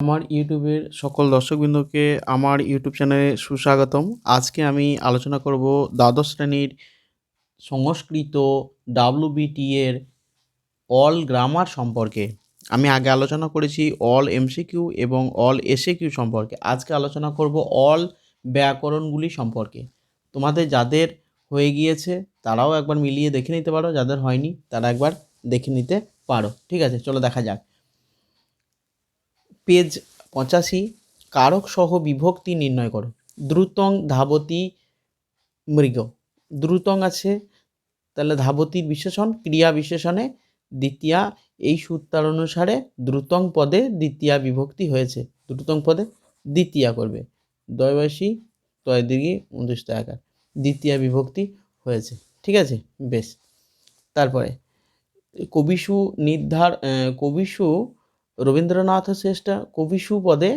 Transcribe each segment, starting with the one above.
আমার ইউটিউবের সকল দর্শকবৃন্দকে আমার ইউটিউব চ্যানেলে সুস্বাগতম। আজকে আমি আলোচনা করব দ্বাদশ শ্রেণির সংস্কৃত এর অল গ্রামার সম্পর্কে। আমি আগে আলোচনা করেছি অল এমসিকিউ এবং অল এসএকিউ সম্পর্কে। আজকে আলোচনা করব অল ব্যাকরণগুলি সম্পর্কে। তোমাদের যাদের হয়ে গিয়েছে, তারাও একবার মিলিয়ে দেখে নিতে পারো, যাদের হয়নি, তারা একবার দেখে নিতে পারো। ঠিক আছে, চলো দেখা যাক। পেজ পঁচাশি কারক সহ বিভক্তি নির্ণয় করো। দ্রুতং ধাবতী মৃগ। দ্রুতং আছে তাহলে ধাবতীর বিশেষণ ক্রিয়া বিশেষণে দ্বিতীয়া এই সূত্রার অনুসারে দ্রুতং পদে দ্বিতীয়া বিভক্তি হয়েছে। দ্রুতং পদে দ্বিতীয়া করবে। দয়বাসী তয় দিঘি উনত্রিশ আকার দ্বিতীয়া বিভক্তি হয়েছে। ঠিক আছে? বেশ। তারপরে কবিসু নির্ধার আহ, রবীন্দ্রনাথ শ্রেষ্ঠ পদে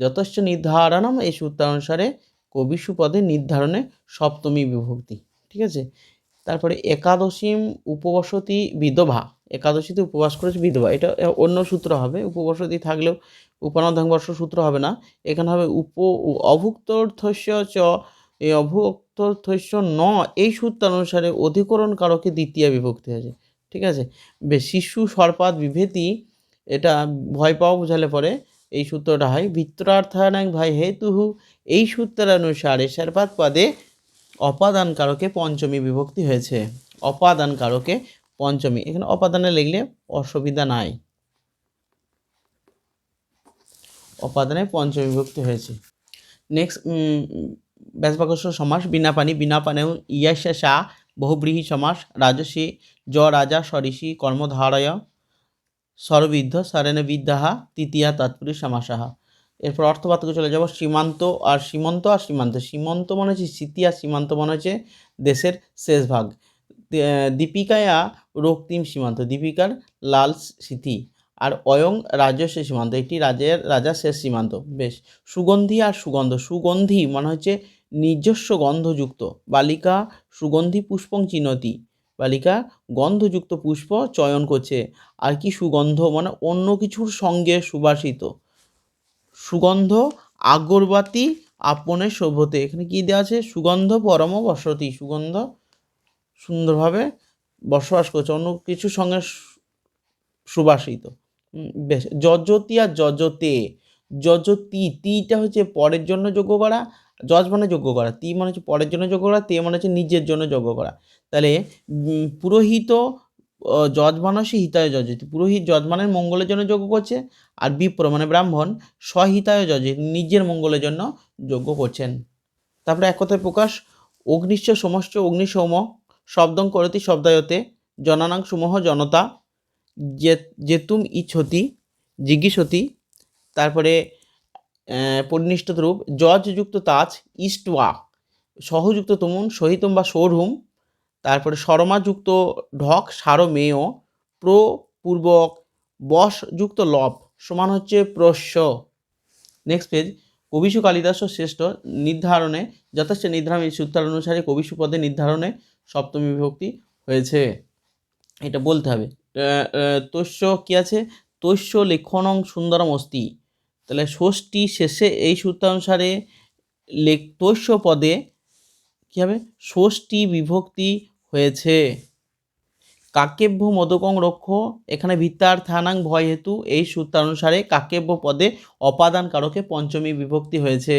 যথেষ্ট নির্ধারণম এই সূত্রানুসারে কবিসু পদে নির্ধারণে সপ্তমী বিভক্তি, ঠিক আছে? তারপরে একাদশীম উপবসতি বিধবা, একাদশীতে উপবাস করেছে বিধবা, এটা অন্য সূত্র হবে, উপবসতি থাকলেও উপানধাংবর্ষ সূত্র হবে না, এখানে হবে উপ অভুক্তর্থস্য চ, এই অভুক্তর্থস্য ন, এই সূত্র অনুসারে অধিকরণ কারকে দ্বিতীয় বিভক্তি আছে, ঠিক আছে? শিশু সর্পাত বিভেতি এটা ভয় পাওয়া বোঝালে পরে এই সূত্রটা হয়। ভিত্রার্থানাং ভাই হেতুহু এই সূত্রের অনুসারে সর্পাত পদে অপাদান কারকে পঞ্চমী বিভক্তি হয়েছে। অপাদান কারকে পঞ্চমী, এখানে অপাদানে লিখলে অসুবিধা নাই। অপাদানে পঞ্চমী বিভক্তি হয়েছে। নেক্সট ব্যাসবাকস্য সমাস বিনা পানি বিনা পানেও ইয়াসা সা বহুব্রীহি সমাস, রাজসী জ রাজা সরিষি, কর্মধারয় সরবিদ্ধ সারেন বিদ্যাহা, তৃতীয়া তৎপুরী সমাসাহা। এরপর অর্থপাতকে চলে যাব সীমান্ত আর সীমন্ত আর সীমান্ত। সীমন্ত মনে হচ্ছে স্মৃতি আর সীমান্ত মনে হচ্ছে দেশের শেষ ভাগ। দীপিকায়া রক্তিম সীমান্ত, দীপিকার লাল স্মৃতি আর অয়ং রাজস্ব সীমান্ত। এটি রাজের রাজার শেষ সীমান্ত। বেশ, সুগন্ধি আর সুগন্ধ। সুগন্ধি মনে হচ্ছে নিজস্ব গন্ধযুক্ত। বালিকা, সুগন্ধি, পুষ্পং, চিনতি। বালিকা গন্ধযুক্ত পুষ্প চয়ন করছে। আর কি সুগন্ধ? মানে অন্য কিছুর সঙ্গে সুবাসিত সুগন্ধ আগরবাতি আপনের শোভতে এখানে কি দেওয়া আছে? সুগন্ধ পরম বসতি। সুগন্ধ সুন্দরভাবে বসবাস করছে। অন্য কিছুর সঙ্গে সুবাসিত বেশ। যজতি আর যজতে। যজতি, তিটা হচ্ছে পরের জন্য যোগ্য করা। যজ মানে যোগ্য করা তি মানে হচ্ছে পরের জন্য যোগ্য করা তে মানে হচ্ছে নিজের জন্য যোগ্য করা। তাহলে পুরোহিত আহ, যজমানসী হিতায় যজতি পুরোহিত যজমানের মঙ্গলের জন্য যোগ্য করছে আর বিপ্র মানে ব্রাহ্মণ স্বহিতায় যজে নিজের মঙ্গলের জন্য যজ্ঞ করছেন। তারপরে এক কথায় প্রকাশ অগ্নিশ্চ সমস্ত অগ্নিসৌম শব্দং করতি শব্দায়তে জনানাং সুমহ জনতা যে- জেতুম ইচ্ছতি জিজ্ঞিসতি। তারপরে পরিনিষ্ঠ রূপ যজযুক্ত তাজ, ইষ্টওয়া। সহযুক্ত তুমুন সহিতম বা সৌরহুম। তারপরে সরমাযুক্ত ঢক সার সারমেয়, প্রপূর্বক বশযুক্ত লব, সমান হচ্ছে প্রস্য। নেক্সট পেজ কবিশু কালিদাস শ্রেষ্ঠ, নির্ধারণে, যথেষ্ট নির্ধারণ সূত্র অনুসারে কবিশু পদে নির্ধারণে সপ্তমী বিভক্তি হয়েছে। এটা বলতে হবে। তস্য কি আছে? তস্য লেখনং সুন্দরম অস্তি। তাহলে ষষ্ঠী শেষে এই সূত্র অনুসারে লেখ তস্য পদে কী হবে? ষষ্ঠী বিভক্তি হয়েছে। কাকেভ্য মদকং রক্ষ, এখানে ভিত্তার থানাং ভয় হেতু, এই সূত্রানুসারে কাকেভ্য পদে অপাদান কারকে পঞ্চমী বিভক্তি হয়েছে।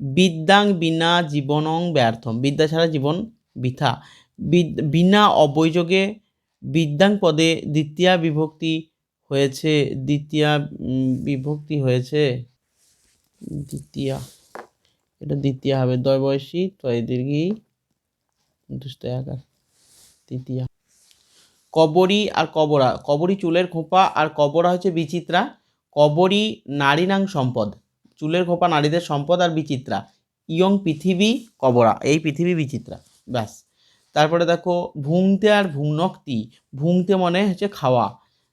বিদ্যাং বিনা জীবনং ব্যর্থম, বিদ্যা ছাড়া জীবন বৃথা। বিনা অবৈযোগে বিদ্যাং পদে দ্বিতীয়া বিভক্তি হয়েছে, দ্বিতীয়া বিভক্তি হয়েছে। দ্বিতীয়া, এটা দ্বিতীয় হবে। দয় বয়সী তয় দীর্ঘী দুষ্ট আকার কবরী আর কবরা, কবরী চুলের খোঁপা আর কবরা হচ্ছে বিচিত্রা। কবরী নারীনাং সম্পদ, চুলের খোঁপা নারীদের সম্পদ আর বিচিত্রা। ইয়ং পৃথিবী কবরা, এই পৃথিবী বিচিত্রা, ব্যাস। তারপরে দেখো, ভুংতে আর ভুংনক্তি, ভুংতে মনে হচ্ছে খাওয়া।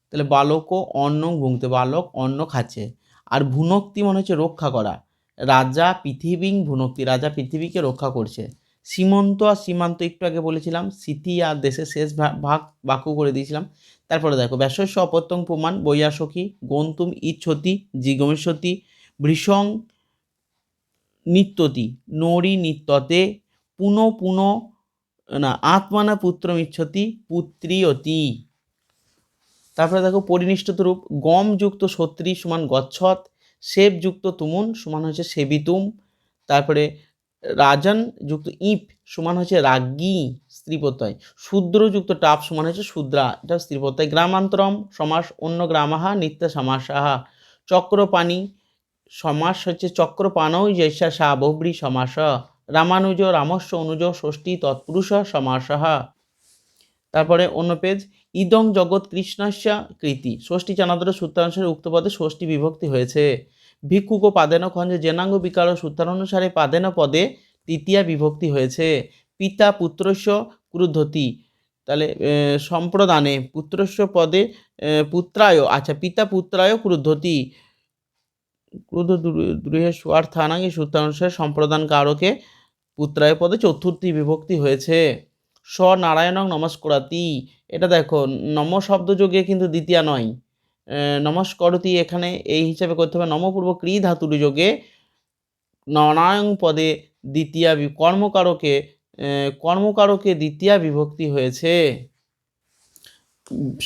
তাহলে বালকও অন্ন ভুংতে বালক অন্ন খাচ্ছে। আর ভুনক্তি মানে হচ্ছে রক্ষা করা। রাজা পৃথিবী ভুনক্তি, রাজা পৃথিবীকে রক্ষা করছে। সীমন্ত আর সীমান্ত একটু আগে বলেছিলাম স্মৃতি আর দেশের শেষ ভাগ বাক্য করে দিয়েছিলাম। তারপরে দেখো ব্যাসস্য অপত্যং প্রমাণ, বৈয়াসখী গন্তুম ইচ্ছতি, জিগমেশ্বতী, ভৃষং, নিত্যতি, নরি নিত্যতে, পুনঃ পুনঃ, না, আত্মানা পুত্র ইচ্ছতি পুত্রী অতি তারপরে দেখো পরিনিষ্ঠিত রূপ, গম যুক্ত সত্রী সমান গচ্ছত, সেব যুক্ত তুমুন সমান হচ্ছে সেবিতুম, তারপরে রাজন যুক্ত ইপ সমান হচ্ছে রাজ্ঞী স্ত্রী প্রত্যয় শূদ্র যুক্ত টাপ সমান হচ্ছে শূদ্রা, এটা স্ত্রী প্রত্যয় গ্রামান্তরম সমাস অন্য গ্রামাহা নিত্য সমাসাহা, চক্রপাণী সমাস হচ্ছে চক্রপাণও জৈসা সা বহুব্রী সমাস, রামানুজ রামস্য অনুজ ষষ্ঠী তৎপুরুষ সমাসঃ তারপরে অন্য পেজ ইদং জগৎ কৃষ্ণস্য কৃতি। ষষ্ঠী চানাদর সূত্রানুসারে উক্ত পদে ষষ্ঠী বিভক্তি হয়েছে। ভিক্ষুক ও পাদেন খঞ্জে জেনাঙ্গ বিকার সূত্রানুসারে পাদেন পদে তৃতীয়া বিভক্তি হয়েছে। পিতা পুত্রস্য ক্রুদ্ধতি। তাহলে সম্প্রদানে পুত্রস্য পদে পুত্রায় আচ্ছা পিতা পুত্রায় ক্রুদ্ধতি। ক্রুদ্ধ দুরিহে স্বার্থানাঙ্গে সূত্রানুসারে সম্প্রদান কারকে পুত্রায় পদে চতুর্থী বিভক্তি হয়েছে। স নারায়ণং নমস্করাতি। এটা দেখো, নম শব্দ যোগে কিন্তু দ্বিতীয়া নয়। নমস্করতি এখানে, এই হিসাবে করতে হবে নমপূর্ব ক্রি ধাতুর যোগে নারায়ণ পদে দ্বিতীয়া কর্মকারকে কর্মকারকে দ্বিতীয়া বিভক্তি হয়েছে।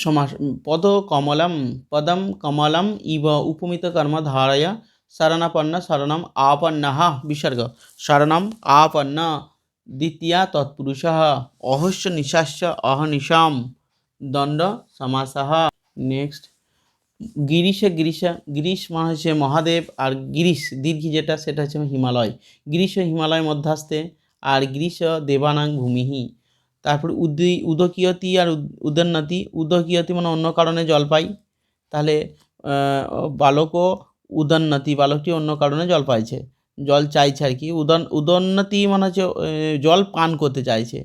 সমাস, পদ কমলম, পদম কমলম, ইব উপমিত কর্ম ধারয়, শরণাপন্ন, শরণম আপন্নः, বিসর্গ, শরণম আপন্ন। দ্বিতীয়া তৎপুরুষ অহস্য নিশাস্য অহনিশাম দণ্ড সমাসः নেক্সট। গিরিশে গিরিশা, গিরিশ মানে হচ্ছে মহাদেব আর গিরিশ, দীর্ঘি যেটা সেটা হচ্ছে হিমালয়। গিরিশ হিমালয় মধ্যাস্তে আর গিরিশ দেবানাং ভূমিহি। তারপর উদি, উদকীয়তি আর উদ- উদন্নতি। উদকীয়তি মানে অন্য কারণে জল পাই তাহলে বালকও উদন্নতি, বালকটি অন্য কারণে জল পাইছে জল চাইছে আর কি। উদন, উদন্নতি মানে হচ্ছে জল পান করতে চাইছে।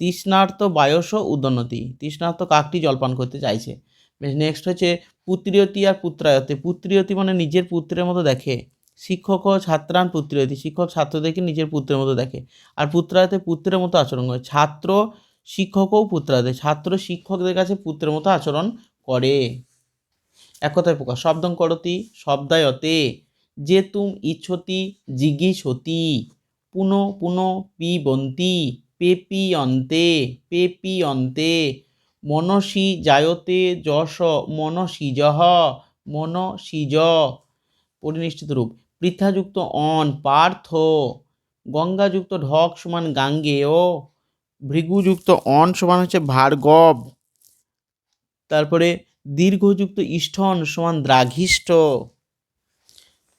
তৃষ্ণার্ত বায়স উদন্নতি। তৃষ্ণার্ত কাকটি জল পান করতে চাইছে। বেশ নেক্সট হচ্ছে পুত্রিয়তি আর পুত্রায়তে। পুত্রিয়তি মানে নিজের পুত্রের মতো দেখে। শিক্ষক ও ছাত্রান পুত্রিয়তি। শিক্ষক, ছাত্রদেরকে নিজের পুত্রের মতো দেখে। আর পুত্রায়তে পুত্রের মতো আচরণ করে। ছাত্র শিক্ষকও পুত্রায়তে। ছাত্র শিক্ষকদের কাছে পুত্রের মতো আচরণ করে। এক কথায় প্রকাশ। শব্দং করতি, শব্দায়তে। যে তুম ইচ্ছতি জিজ্ঞিসতি পুন পুন পিবন্তি পেপি অন্তে পেপি অন্তে মনসি জায়তে যশ মনসিজহ মনসিজ পরিনিষ্ঠিত রূপ। পৃথাযুক্ত অন, পার্থ। গঙ্গাযুক্ত ঢক সমান গাঙ্গেয় ভৃগুযুক্ত অন সমান হচ্ছে ভার্গব। তারপরে দীর্ঘযুক্ত ইষ্ঠন সমান দ্রাঘিষ্ঠ।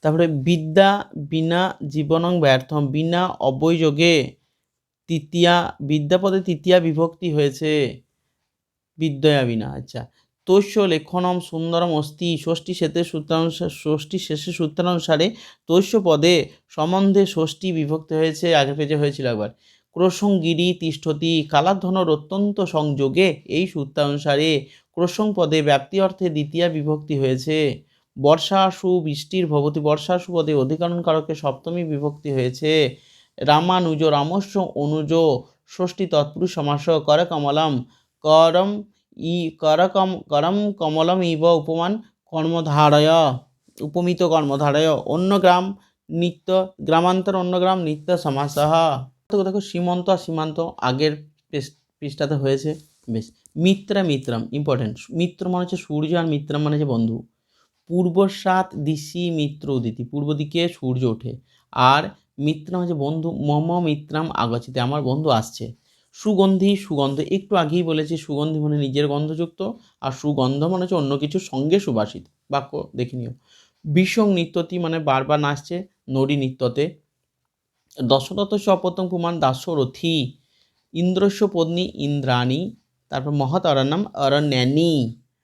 তারপরে বিদ্যা বিনা জীবনং ব্যর্থম, বিনা অবৈযোগে তৃতীয়া, বিদ্যাপদে তৃতীয়া বিভক্তি হয়েছে বিদ্যয়া বিনা। আচ্ছা তৈশ্য লেখনম সুন্দরম অস্তি ষষ্ঠী শেতে সূত্রানুসারে ষষ্ঠী শেষে সূত্রানুসারে তৈশ্য পদে সম্বন্ধে ষষ্ঠী বিভক্তি হয়েছে, আগের পেজে হয়েছিল একবার। ক্রোশং গিরি তিষ্ঠতি, কালাধনর অত্যন্ত সংযোগে এই সূত্রানুসারে ক্রোশং পদে ব্যাপ্তি অর্থে দ্বিতীয়া বিভক্তি হয়েছে। বর্ষাসু বৃষ্টির ভবতী বর্ষাসু পদে অধিকরণ কারকে সপ্তমী বিভক্তি হয়েছে। রামানুজ রামস্য অনুজ ষষ্ঠী তৎপুরুষ সমাস কর কমলম করম ই করকম করম কমলম ইব উপমান কর্মধারয়, উপমিত কর্মধারয়। অন্য গ্রাম নিত্য গ্রামান্তর, অন্য গ্রাম নিত্য সমাসহ দেখো দেখো, সীমন্ত আর সীমান্ত আগের পৃষ্ঠাতে হয়েছে। বেশ, মিত্রা মিত্রাম ইম্পর্টেন্ট মিত্র মানে হচ্ছে সূর্য আর মিত্রাম মানে হচ্ছে বন্ধু। পূর্বসাত দিশি মিত্র উদিতি। পূর্ব দিকে সূর্য ওঠে। আর মিত্রাম হচ্ছে বন্ধু, মম মিত্রাম আগচিতে আমার বন্ধু আসছে। সুগন্ধি, সুগন্ধ। একটু আগেই বলেছি, সুগন্ধি মানে নিজের গন্ধযুক্ত। আর সুগন্ধ মানে হচ্ছে অন্য কিছুর সঙ্গে সুবাসিত বাক্য দেখে নিও। বিষং নৃত্যতি মানে বারবার নাচছে নড়ি নৃত্যতে। দশরথ সপতং পুমান দাসরথী ইন্দ্রস্য পত্নী ইন্দ্রাণী। তারপর মহৎ অরণ্যম অরণ্যানী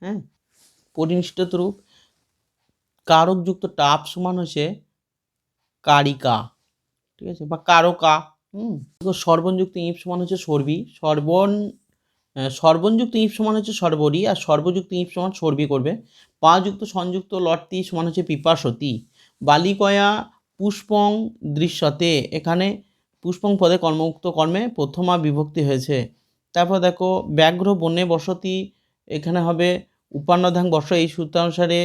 হ্যাঁ? পরিনিষ্ঠিত রূপ। কারকযুক্ত টাপ সমান হচ্ছে কারিকা ঠিক আছে? বা কারকা হুম? দেখো সর্বনযুক্ত ইপ সমান হচ্ছে সর্বি সর্বন আহ, সর্বনযুক্ত ইপ সমান হচ্ছে সর্বরি আর সর্বযুক্ত ইপ সমান সর্বি করবে। পা যুক্ত সংযুক্ত লটতি সমান হচ্ছে পিপাসতি। বালিকয়া পুষ্পং দৃশ্যতে এখানে পুষ্পং পদে কর্মমুক্ত কর্মে প্রথমা বিভক্তি হয়েছে। তারপর দেখো ব্যাঘ্র বনে বসতি এখানে হবে উপান্নধাং বর্ষ। এই সূত্রানুসারে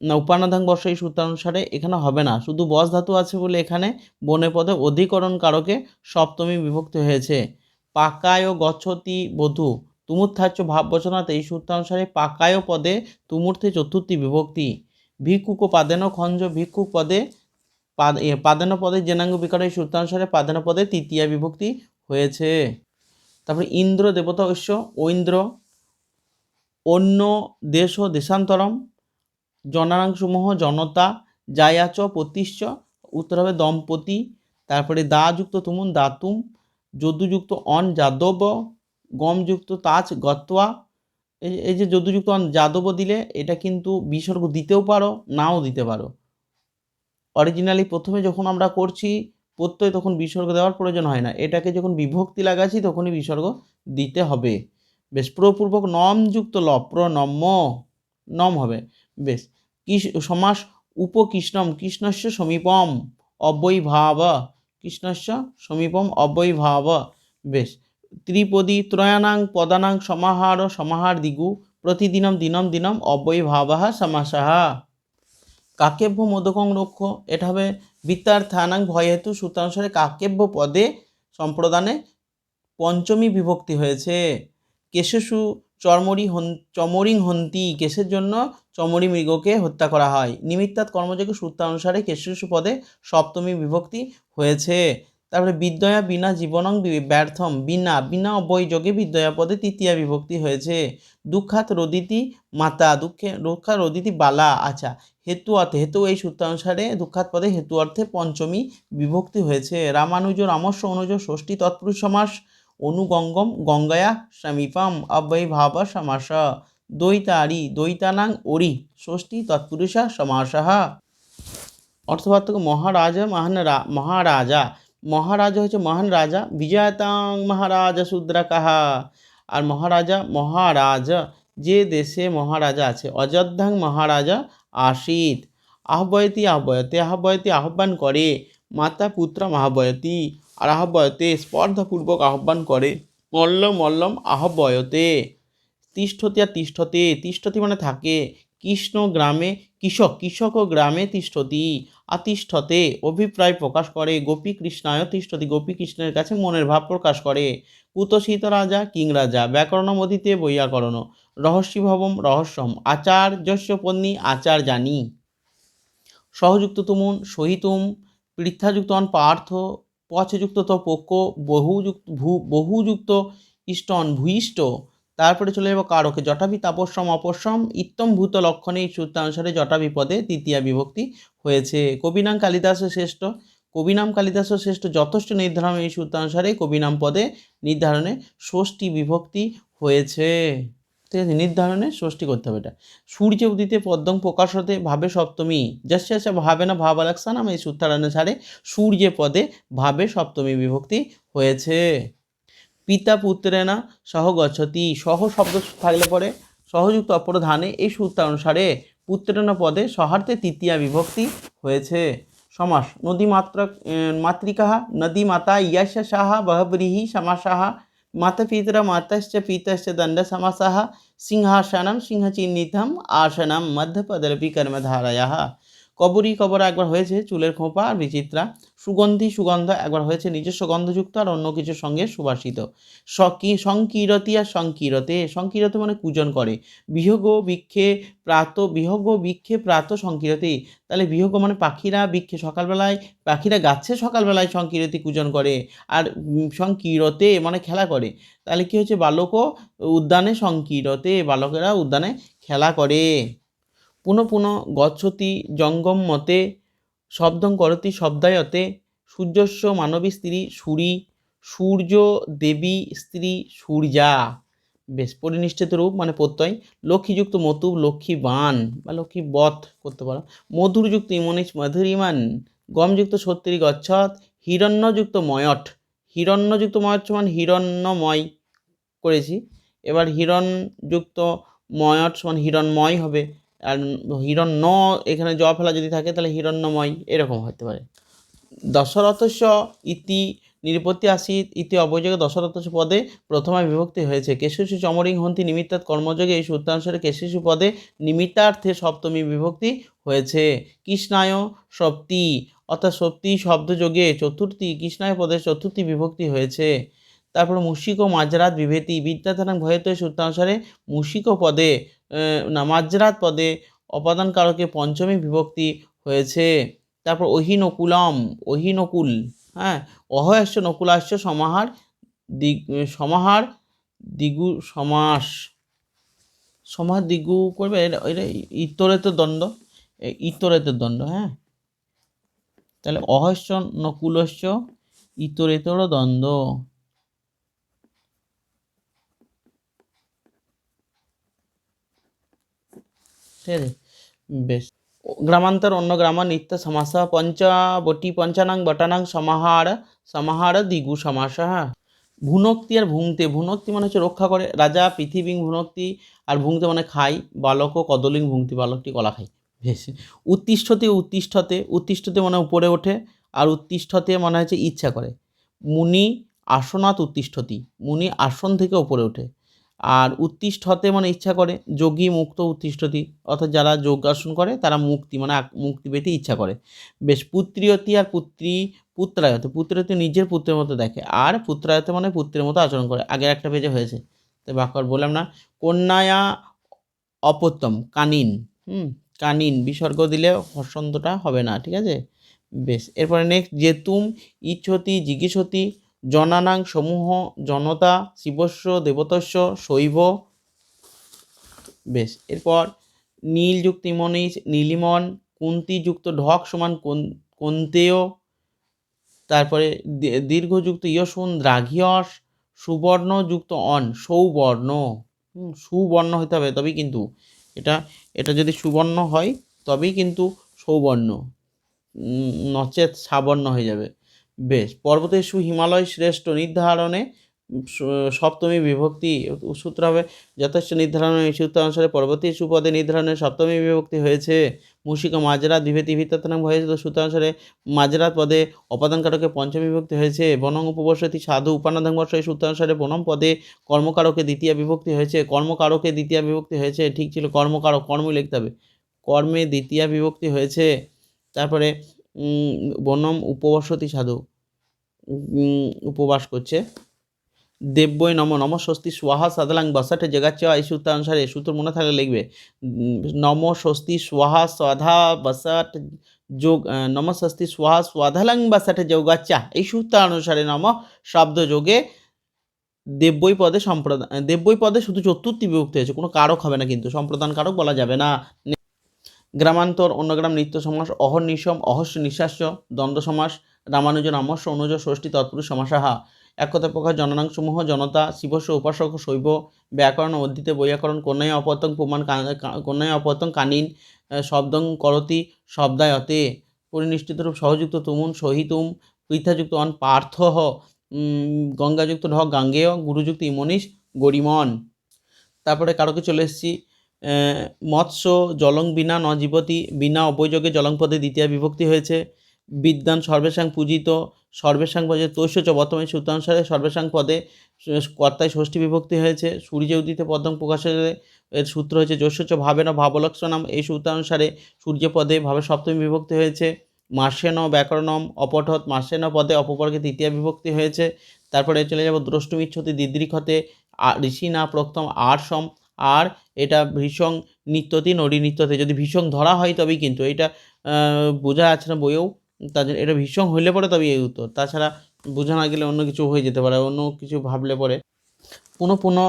না উপান্নধাং বর্ষ এই সূত্রানুসারে এখানে হবে না। শুধু বস ধাতু আছে বলে এখানে বনে পদে অধিকরণ কারকে সপ্তমী বিভক্তি হয়েছে। পাকায় গচ্ছতি বধূ তুমুর্থাচ্য ভাব বচনাতে এই সূত্রানুসারে পাকায় পদে তুমূর্থে চতুর্থী বিভক্তি। ভিক্ষুক পাদেন খঞ্জ ভিক্ষুক পদে পাদান পদে জেনাঙ্গ বিকার এই সূত্রানুসারে পাদান পদে তৃতীয়া বিভক্তি হয়েছে। তারপরে ইন্দ্র দেবতা ঐশ্য, ঐন্দ্র, অন্য দেশ ও দেশান্তরম জনানাংসমূহ জনতা জায়াচ প্রতিশ্চ উত্তর হবে দম্পতি, তারপরে দা যুক্ত তুমুন দাতুম, যদুযুক্ত অন যাদব, গমযুক্ত তাজ এই এই যে যদুযুক্ত অন যাদব দিলে, এটা কিন্তু বিসর্গ দিতেও পারো, নাও দিতে পারো। অরিজিনালি প্রথমে যখন আমরা করছি, প্রত্যয় তখন বিসর্গ দেওয়ার প্রয়োজন হয় না। এটাকে যখন বিভক্তি লাগাচ্ছি, তখনই বিসর্গ দিতে হবে। বেশ, প্রপূর্বক নমযুক্ত ল প্রনম্য নম হবে। বেশ। সমাস উপকৃষ্ণম, কৃষ্ণস্য সমীপম অব্যয়ভাব, কৃষ্ণস্য সমীপম অব্যয়ভাব, বেশ। ত্রিপদী ত্রয়ানাং পদানাং সমাহার সমাহার দিগু প্রতিদিনম দিনম দিনম অব্যয়ভাবাহ সমাসাহ কাকেভ্য মোদকং রক্ষ এটা হবে বিত্তার্থানাং ভয়হেতু সূত্রানুসারে কাকেভ্য পদে সম্প্রদানে পঞ্চমী বিভক্তি হয়েছে। কেশেষু চর্মরি হন, চমরিং হন্তি কেশের জন্য চমরি মৃগকে হত্যা করা হয়। নিমিত্তাৎ কর্মযোগ্য সূত্রানুসারে কেশেষু পদে সপ্তমী বিভক্তি হয়েছে। তারপরে বিদ্যয়া বিনা জীবনং ব্যর্থম, বিনা বিনা অবৈযোগে বিদ্যয়া পদে তৃতীয়া বিভক্তি হয়েছে। দুঃখাত রদিতি মাতা, দুঃখে দুঃখা রদিতি বালা আচ্ছা হেতু অর্থে, হেতু এই সূত্রানুসারে দুঃখাত পদে হেতু অর্থে পঞ্চমী বিভক্তি হয়েছে। রামানুজ রামস্য অনুজ, ষষ্ঠী, তৎপুরুষ সমাস অনুগঙ্গম গঙ্গায়া সমীপম অব্যয় ভাব সমাস। দ্বৈতারি, দ্বৈতানাং ওরি ষষ্ঠী তৎপুরুষা সমাসः। অর্থপার্থক্য মহারাজা মহান মহারাজা। মহারাজা হচ্ছে মহান রাজা, বিজয়তাং মহারাজা শূদ্রাকাহা। আর মহারাজা, মহারাজ, যে দেশে মহারাজা আছে, অযোধ্যাং মহারাজা আশিত। আহ্বয়তি, আহ্বয়তে, আহ্বয়তি আহ্বান করে মাতা পুত্র আহ্বয়তি আর আহ্বয়তে স্পর্ধাপূর্বক আহ্বান করে মল্লম মল্লম আহ্বয়তে। তিষ্ঠতি আর তিষ্ঠতে, তিষ্ঠতি মানে থাকে, কৃষ্ণ গ্রামে কৃষক কৃষক ও গ্রামে তিষ্ঠতি, আতিষ্ঠতে, অভিপ্রায় প্রকাশ করে, গোপী কৃষ্ণায় তিষ্ঠতি, গোপী কৃষ্ণের কাছে মনের ভাব প্রকাশ করে। কুতসিত রাজা, কিং রাজা ব্যাকরণ মদিতে বৈয়াকরণ রহস্যভবম রহস্যম আচার্যস্য পন্নী আচার জানি। সহযুক্ত তুমুন, সহিতুম পৃথাযুক্ত পার্থ পছযুক্ত তো পোক বহুযুক্ত, ভূ, বহুযুক্ত ইষ্টন ভূইষ্ঠ তারপরে চলে যাব কারকে জটাভি তাপস্যম অপস্যম, ইত্তম ভূত লক্ষণে এই সূত্রানুসারে জটাভি পদে তৃতীয়া বিভক্তি হয়েছে। কবিনাম কালিদাস শ্রেষ্ঠ, কবিনাম কালিদাস শ্রেষ্ঠ, যথেষ্ট নির্ধারণ এই সূত্রানুসারে কবিনাম পদে নির্ধারণে ষষ্ঠী বিভক্তি হয়েছে। ঠিক আছে, নির্ধারণে ষষ্ঠী করতে হবে এটা। সূর্য উদিতে পদ্মং প্রকাশ হতে ভাবে সপ্তমী। যাচ্ছে যাচ্ছে ভাবে না ভাব আলাকসানাম এই সূত্রানুসারে সূর্য পদে ভাবে সপ্তমী বিভক্তি হয়েছে। পিতা পুত্রেনা সহ গচ্ছতি। সহ শব্দ থাকলে পরে সহযুক্ত অপরধানে এই সূত্রানুসারে পুত্রেনা পদে সহার্থে তৃতীয়া বিভক্তি হয়েছে। সমাস। নদী মাত্রা মাতৃকাহ নদী মাতা ইয়াস্য সাহা বহব্রীহি সমাসাহ মাতা পিতরা মাতাশ্চ পিতশ্চ দণ্ড সমাসা সিংহাসনম সিংহচিহ্নিতম আসনম মধ্যপদরপি কর্মধারায়াহ কবরী কবর একবার হয়েছে, চুলের খোঁপা আর বিচিত্রা। সুগন্ধি, সুগন্ধ একবার হয়েছে, নিজস্ব গন্ধযুক্ত আর অন্য কিছুর সঙ্গে সুবাসিত। সকি, সংকীরতি আর সংকীরতে সংকীরতে মানে পূজন করে। বিহগ বৃক্ষে প্রাত, বিহগ বৃক্ষে প্রাত সংকীরতি। তাহলে বিহগ মানে পাখিরা বৃক্ষে সকালবেলায়, পাখিরা গাছে সকালবেলায় সংকীরতি পূজন করে। আর সংকীরতে মানে খেলা করে। তাহলে কি হচ্ছে বালকও উদ্যানে সংকীরতে, বালকেরা উদ্যানে খেলা করে। পুনঃ পুনঃ গচ্ছতি জঙ্গম মতে, শব্দং করতি শব্দায়তে, সূর্যস্য মানবী স্ত্রী সুরি, সূর্য দেবী স্ত্রী সূর্যা। বেশ পরিনিষ্ঠিত রূপ মানে প্রত্যয়, লক্ষ্মীযুক্ত মতু লক্ষ্মী বান বা লক্ষ্মী বধ করতে পারো। মধুরযুক্ত ইমনিস মধুরিমান, গমযুক্ত সত্যি গচ্ছত, হিরণ্যযুক্ত ময়ট। হিরণ্যযুক্ত ময়ট সমান হিরণ্যময় করেছি। এবার হিরণযুক্ত ময়ট সমান হিরণময় হবে। আর হিরণ্য এখানে জ ফেলা যদি থাকে, তাহলে হিরণ্যময় এরকম হতে পারে। দশরথস্য ইতি নিরপত্তি আসি ইতি অবযোগে দশরথ পদে প্রথমে বিভক্তি হয়েছে। কেশিশু চমরিং হন্তি নিমিত্তাৎ কর্মযোগে এই সূত্রানুসারে কেশিশু পদে নিমিত্তার্থে সপ্তমী বিভক্তি হয়েছে। কৃষ্ণায় সপ্তি, অর্থাৎ সপ্তি শব্দযোগে চতুর্থী, কৃষ্ণায় পদে চতুর্থী বিভক্তি হয়েছে। তারপর মুশিক ও মাজরাত বিভেতি বিদ্যাধারণ ভয়ত সূত্রানুসারে মুশিক পদে না মাজরাত পদে অপাদান কারকে পঞ্চমী বিভক্তি হয়েছে। তারপর অহিনকুলম, অহিনকুল হ্যাঁ অহস্য নকুলাস্য সমাহার, দিগ, সমাহার দিগু সমাস। সমাহার দিগু করবে, এটা ইতরেতের দণ্ড ইতরেতের দণ্ড হ্যাঁ। তাহলে অহস্য নকুলস্য ইতরেতর দ্বন্দ্ব। ঠিক আছে? বেশ। গ্রামান্তর অন্য গ্রাম নিত্য সমাস পঞ্চবটি পঞ্চানাং বটানাং সমাহার সমাহার দিগু সমাস হ্যাঁ। ভুনক্তি আর ভুংতে, ভুনক্তি মানে হচ্ছে রক্ষা করে। রাজা, পৃথিবী ভুনক্তি আর ভুংতে মানে খাই, বালক ও কদলিং ভুংতি, বালকটি কলা খাই। বেশ। উত্তিষ্ঠতে উত্তিষ্ঠতে উত্তিষ্ঠতে মানে উপরে ওঠে আর উত্তিষ্ঠতে মানে হচ্ছে ইচ্ছা করে। মুনি আসনাত উত্তিষ্ঠতি। মুনি আসন থেকে উপরে ওঠে। আর উত্তিষ্ঠতে মানে ইচ্ছা করে, যোগী মুক্ত উত্তিষ্ঠতি অর্থাৎ যারা যোগাসন করে তারা মুক্তি মানে মুক্তি পেতে ইচ্ছা করে। বেশ, পুত্রিয়তি আর পুত্রী, পুত্রায়ত পুত্রায়ত নিজের পুত্রের মতো দেখে, আর পুত্রায়ত মানে পুত্রের মতো আচরণ করে। আগের একটা পেজে হয়েছে, তো বাক্যর বললাম না। কন্যায়া অপত্যম কানিন, হুম, কানিন, বিসর্গ দিলে হর্ষন্তটা হবে না, ঠিক আছে? বেশ, এরপরে নেক্সট যেতুম, ইচ্ছতি, জিজ্ঞেসতি জনানাং সমূহ, জনতা, শিবস্ব দেবতস্য শৈব, বেশ। এরপর নীলযুক্ত ইমনিস নীলিমন কুন্তিযুক্ত ঢক সমান কোন- কোন্তেয়, তারপরে দীর্ঘযুক্ত ইয়সুন, দ্রাঘিয়স সুবর্ণযুক্ত অন, সৌবর্ণ। সুবর্ণ হতে হবে তবেই কিন্তু এটা এটা যদি সুবর্ণ হয় তবেই কিন্তু সৌবর্ণ নচেত সাবর্ণ হয়ে যাবে। বেশ পর্বতের সু হিমালয় শ্রেষ্ঠ নির্ধারণে সপ্তমী বিভক্তি সূত্র হবে। যথেষ্ট নির্ধারণ এই সূত্র অনুসারে পরবর্তী সুপদে নির্ধারণে সপ্তমী বিভক্তি হয়েছে। মুশিক মাজরাত বিভেতি ভিত্তাতনাং হয়েছে। সূত্র অনুসারে মাজরাত পদে অপাদান কারকে পঞ্চমী বিভক্তি হয়েছে। বনং উপবসতি সাধু উপানাধাং বর্ষ এই সূত্র অনুসারে বনম পদে কর্মকারকে দ্বিতীয় বিভক্তি হয়েছে। কর্মকারকে দ্বিতীয় বিভক্তি হয়েছে। ঠিক ছিল কর্মকারক কর্মই লিখতে হবে। কর্মে দ্বিতীয় বিভক্তি হয়েছে। তারপরে বনম উপবসতি সাধু উপবাস করছে। দেব্যই নম নম স্বস্তি সোহা সাদলাং বসাটে জেগাচ্ছে এই সূত্র অনুসারে এই সূত্র মনে থাকলে লিখবে নম স্বস্তি সোহা স্বাধা বসাট যোগ নম স্বস্তি সোহা স্বাধালাং বসাটে যোগাচ্চা এই সূত্র অনুসারে নম শব্দ যোগে দেব্যই পদে সম্প্রদান দেব্যই পদে শুধু চতুর্থী বিভক্ত হয়েছে, কোনো কারক হবে না কিন্তু, সম্প্রদান কারক বলা যাবে না। গ্রামান্তর অন্য গ্রাম নিত্য সমাস, অহর্নিশম, অহস্য নিঃশ্বাস্য দ্বন্দ্ব সমাস রামানুজ রামস্য অনুজ ষষ্ঠী, তৎপুরুষ সমাসাহা। এক কথা প্রকার জননাংসমূহ জনতা, শিবস্য, উপাসক, শৈব, ব্যাকরণ অদ্ধিতে বৈয়াকরণ, কন্যায় অপতং, প্রমাণ কন্যায় অপতং, কানিন শব্দং, করতি, শব্দায়তে। পরিনিষ্ঠিত রূপ সহযুক্ত তুমুন, সহিতুম, পৃথাযুক্ত অন পার্থ গঙ্গাযুক্ত ঢ, গাঙ্গেয়, গুরুযুক্ত ইমনিশ, গরিমন। তারপরে কারোকে চলে এসেছি মৎস্য, জলং বিনা ন জীবতি বিনা অবযোগে জলং পদে দ্বিতীয় বিভক্তি হয়েছে। বিদ্যান সর্বেশাং পূজিত, সর্বেশাং পদে তৈশ চ বর্তমানে সূত্রানুসারে সর্বেশাং পদে কর্তায় ষষ্ঠী বিভক্তি হয়েছে। সূর্য উদিতে পদ্ম প্রকাশের এর সূত্র হয়েছে যস্য ভাবে না ভাবলক্ষণম। এই সূত্রানুসারে সূর্য পদে ভাবে সপ্তমী বিভক্তি হয়েছে। মাসেন ব্যাকরণম অপঠত। মাসেন পদে অপবর্গে তৃতীয় বিভক্তি হয়েছে। তারপরে চলে যাব দ্রষ্টুমিচ্ছতি দিদ্রিক্ষতে। ঋষি না প্রক্তম আরসম আর এটা ভীষণ নিত্যতি নড়ি নিত্যতে। যদি ভীষণ ধরা হয় তবেই কিন্তু এটা বোঝা যাচ্ছে না, বইয়েও জন্য এটা ভীষণ হইলে পরে তবে এই উত্তর। তাছাড়া বোঝা না গেলে অন্য কিছু হয়ে যেতে পারে, অন্য কিছু ভাবলে পরে। পুনঃ পুনঃ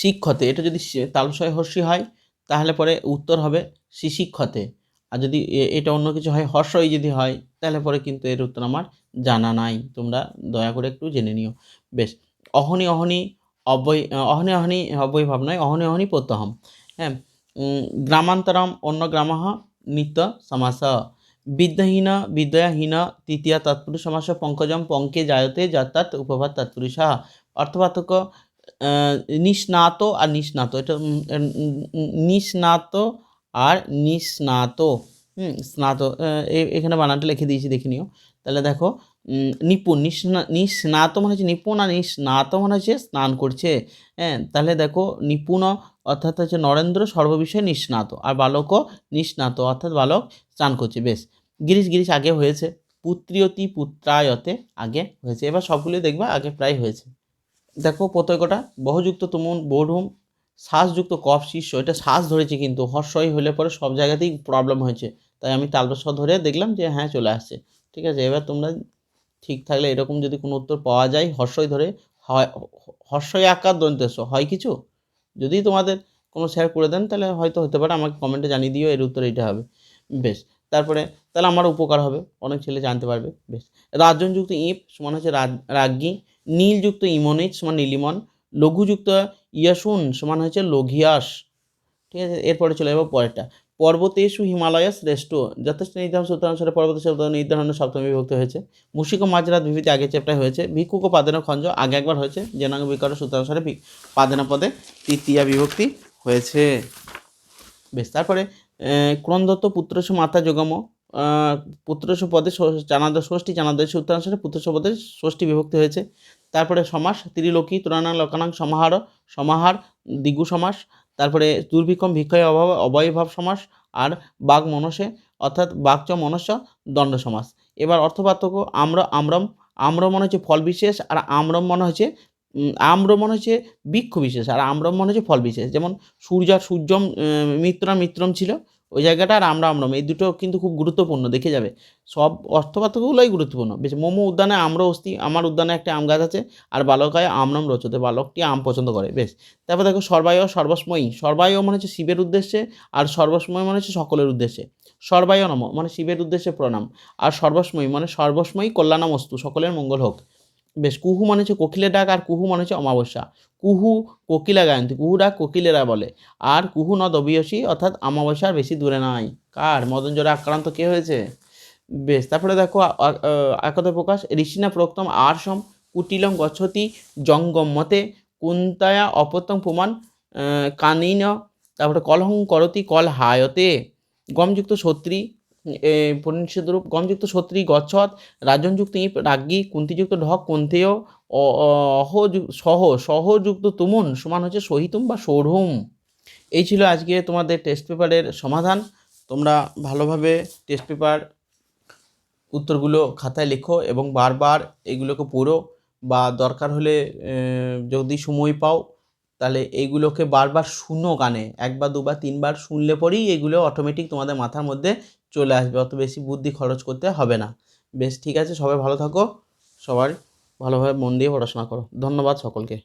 শিক্ষতে, এটা যদি তালসয় হর্ষি হয়, তাহলে পরে উত্তর হবে শিশিক্ষতে আর যদি এটা অন্য কিছু হয়, হর্ষই যদি হয়, তাহলে পরে কিন্তু এর উত্তর আমার জানা নাই। তোমরা দয়া করে একটু জেনে নিও। বেশ, অহনি অহনি অবৈ অহনি অহনি অবৈ ভাব নয়, অহনি অহনি প্রত্যহম। হ্যাঁ গ্রামান্তরম অন্য গ্রামः নিত্য সমাস। বিদ্যাহীন বিদ্যাহীন তৃতীয় তৎপুরুষ সমাস পঙ্কজম পঙ্কে জায়তে যাতাত উপভাত তৎপুরুষা। অর্থপার্থক্য আহ, নিষ্ণাত আর নিষ্ণাত। এটা নিষ্ণাত আর নিষ্ণাত। হুম স্নাত এখানে বানানটা লিখে দিয়েছি দেখে নিও। তাহলে দেখো নিপুণ নিস্না নিস্নাত মানে হচ্ছে নিপুণ আর নিস্নাত মানে হচ্ছে স্নান করছে। হ্যাঁ তাহলে দেখো নিপুণ অর্থাৎ হচ্ছে নরেন্দ্র সর্ববিষয়ে নিষ্ণাত। আর বালকও নিষ্ণাত অর্থাৎ বালক স্নান করছে বেশ। গিরিশ গিরিশ আগে হয়েছে, পুত্রিয়তি পুত্রায়তে আগে হয়েছে। এবার সবগুলি দেখবা আগে প্রায় হয়েছে। দেখো প্রত্যেকটা, বহুযুক্ত তুমুন বৌঢুম শ্বাসযুক্ত কফ, শিষ্য, এটা শ্বাস ধরেছে কিন্তু, হর্ষই হলে পরে সব জায়গাতেই প্রবলেম হয়েছে। তাই আমি তালবস ধরে দেখলাম যে হ্যাঁ চলে আসছে। ঠিক আছে, এবার তোমরা ঠিক থাকলে এরকম যদি কোনো উত্তর পাওয়া যায়, হর্ষই ধরে হয়, হর্ষই আকার দন্তেশ হয় কিছু? যদি তোমাদের কোনো শেয়ার করে দেন, তাহলে হয়তো হতে পারে, আমাকে কমেন্টে জানিয়ে দিও, এর উত্তর এটা হবে। বেশ তারপরে তাহলে আমার উপকার হবে, অনেক ছেলে জানতে পারবে, বেশ। রাজনযুক্ত ইপ, সমান হচ্ছে রাজ- রাজ্ঞী নীলযুক্ত ইমনিট সমান নীলিমন। লঘুযুক্ত ইয়াসুন, সমান হচ্ছে লঘিয়াস। ঠিক আছে, এরপরে চলে যাব পরেরটা। পর্বতেশু হিমালয় শ্রেষ্ঠ। যথেষ্ট নির্ধারণ সূত্র অনুসারে পর্বত শব্দ নির্ধারণের সপ্তমী বিভক্ত হয়েছে। মুশিক মাঝরাত বিভূতি আগের চ্যাপ্টার হয়েছে। ভিক্ষুক ও পাদেনা খঞ্জ আগে একবার হয়েছে। জেনাঙ্গ বিকার সূত্র অনুসারে পাদেনা পদে তৃতীয়া বিভক্তি হয়েছে। বেশ, তারপরে ক্রন্দত্ত পুত্রসু মাতা যোগম। পুত্রসু পদে জানাদ ষষ্ঠী সূত্র অনুসারে পুত্রস পদে ষষ্ঠী বিভক্তি হয়েছে। তারপরে সমাস, ত্রিলোকী, তুরানাং, লকানাং, সমাহার সমাহার, দিগু সমাস, তারপরে দুর্ভিক্ষম, ভিক্ষয় অভাব, অবয়ভাব সমাস আর বাঘ মনসে, অর্থাৎ বাঘচ মনস্য, দণ্ড সমাস। এবার অর্থ পার্থক্য আম্র, আমরম আম্র মনে হচ্ছে ফল বিশেষ আর আমরম মনে হচ্ছে আম্র মনে হচ্ছে বৃক্ষ বিশেষ, আর আম্রম মনে হচ্ছে ফল বিশেষ। যেমন সূর্য আর সূর্যম মিত্রা মিত্রম ছিল ওই জায়গাটা আর আমরা আমরম। এই দুটো কিন্তু খুব গুরুত্বপূর্ণ, দেখে যাবে। সব অর্থপার্থক্যগুলোই গুরুত্বপূর্ণ। বেশ, মোমো উদ্যানে আম্র অস্থি, আমার উদ্যানে একটা আম গাছ আছে, আর বালকায় আমরম রচতে বালকটি আম পছন্দ করে, বেশ। তারপর দেখো সর্বায় সর্বস্ময়ী। সর্বায় মানে হচ্ছে শিবের উদ্দেশ্যে, আর সর্বস্ময় মানে হচ্ছে সকলের উদ্দেশ্যে। সর্বায় নম মানে শিবের উদ্দেশ্যে প্রণাম। আর সর্বস্ময়ী মানে সর্বস্ময়ী কল্যাণমস্তু, সকলের মঙ্গল হোক। বেশ, কুহু মানে হচ্ছে কোকিলের ডাক আর কুহু মানে হচ্ছে অমাবস্যা। কুহু কোকিলা গায়ন্তী কুহু ডাক কোকিলেরা বলে। আর কুহু ন দবিয়সী, অর্থাৎ অমাবস্যার বেশি দূরে নাই। কার? মদন জ্বরে আক্রান্ত কে হয়েছে? বেশ, তারপরে দেখো একতা প্রকাশ, ঋষিনা প্রক্তম আরসম কুটিলং গচ্ছতি জঙ্গম মতে, কুন্তায়া অপত্যং প্রমাণ কানিন, তারপরে কলহং করতি কল হায়তে গমযুক্ত সত্রী পরিনিষদরূপ গমযুক্ত সত্রী গচ্ছত রাজনযুক্ত ইপ রাজ্ঞী কুন্তিযুক্ত ঢক, কুন্তেয় সহ, সহযুক্ত তুমুন, সমান হচ্ছে সহিতুম বা সৌঢ়ুম। এই ছিল আজকে তোমাদের টেস্ট পেপারের সমাধান। তোমরা ভালোভাবে টেস্ট পেপার উত্তরগুলো খাতায় লেখো এবং বারবার এগুলোকে পড়ো বা দরকার হলে যদি সময় পাও, তাহলে এইগুলোকে বারবার শুনো কানে একবার, দুবার, তিনবার শুনলে পরেই এগুলো অটোমেটিক তোমাদের মাথার মধ্যে চলে আসবে। অত বেশি বুদ্ধি খরচ করতে হবে না। বেশ, ঠিক আছে, সবাই ভালো থাকো। সবার ভালোভাবে মন দিয়ে পড়াশোনা করো। ধন্যবাদ সকলকে।